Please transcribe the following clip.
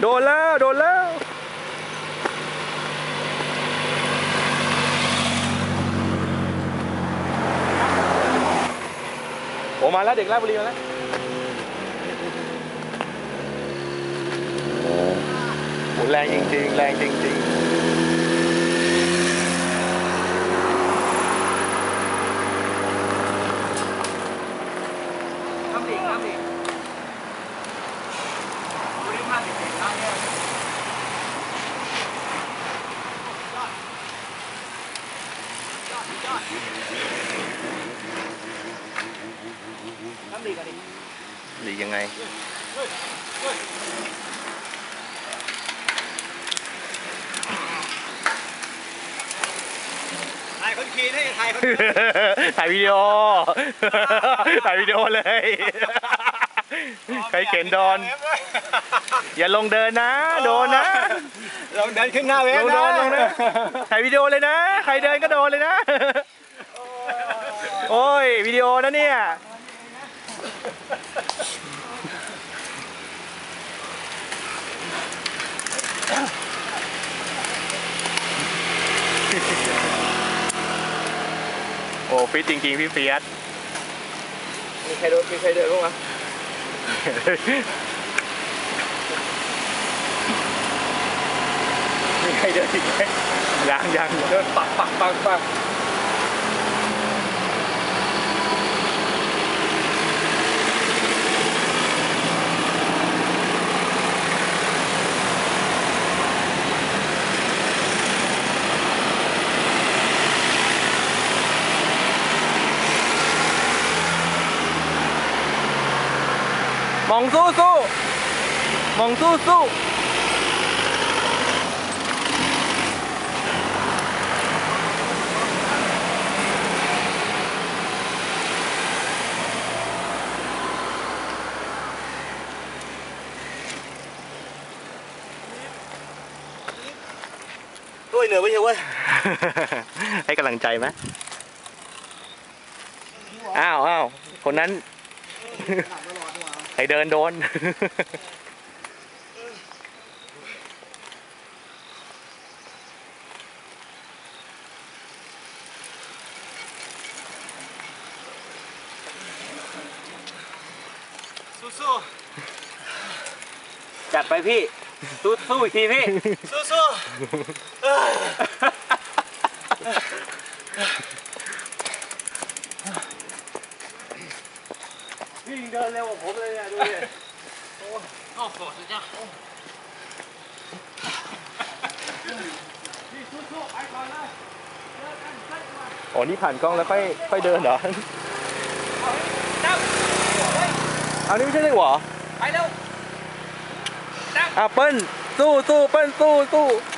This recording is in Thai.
โดนแล้ว โดนแล้ว โอ้มาแล้วเด็กราชบุรีมาแล้วแรงจริงๆ แรงจริงๆ น้ำดีน้ำดีดูดิภาพเด็กๆน้ำเนี่ย น้ำดีกันดิหรือยังไง ถ่ายคนขี่ได้ถ่ายคนถ่ายวิดีโอ ถ่ายวิดีโอเลย ใครเข็นโดน อย่าลงเดินนะ โดนนะ ลองเดินขึ้นหน้าเวลฟงนะเดินลงนะถ่ายวิดีโอเลยนะ ใครเดินก็โดนเลยนะ โอ้ยวิดีโอนะเนี่ยโอ้ฟิตจริงๆ พี่เฟียสมีใครโดนมีใครเดินบ้างวะ มีใครเดินอีกไหมยังยังเดินปักปักปักปักมองสู้สู้มองสู้สู้ เหนือไม่ใช่เว้ย ให้กำลังใจไหมอ้าวอ้าวคนนั้นใครเดินโดน สู้จัดไปพี่ สู้สู้อีกทีพี่ สู้สู้วิ่งเดินเร็วกว่าผมเลยเนี่ยดูดิโอ้โหสุดยอดนี่สู้ๆไปก่อนเลยเจอกันเส้นมาอ๋อ นี่ผ่านกล้องแล้วค่อยค่อยเดินเหรอตั้งเอานี่ไม่ใช่เลยเหรอ ไปเร็ว อะเปิ้ลสู้สู้เปิ้ลสู้สู้เ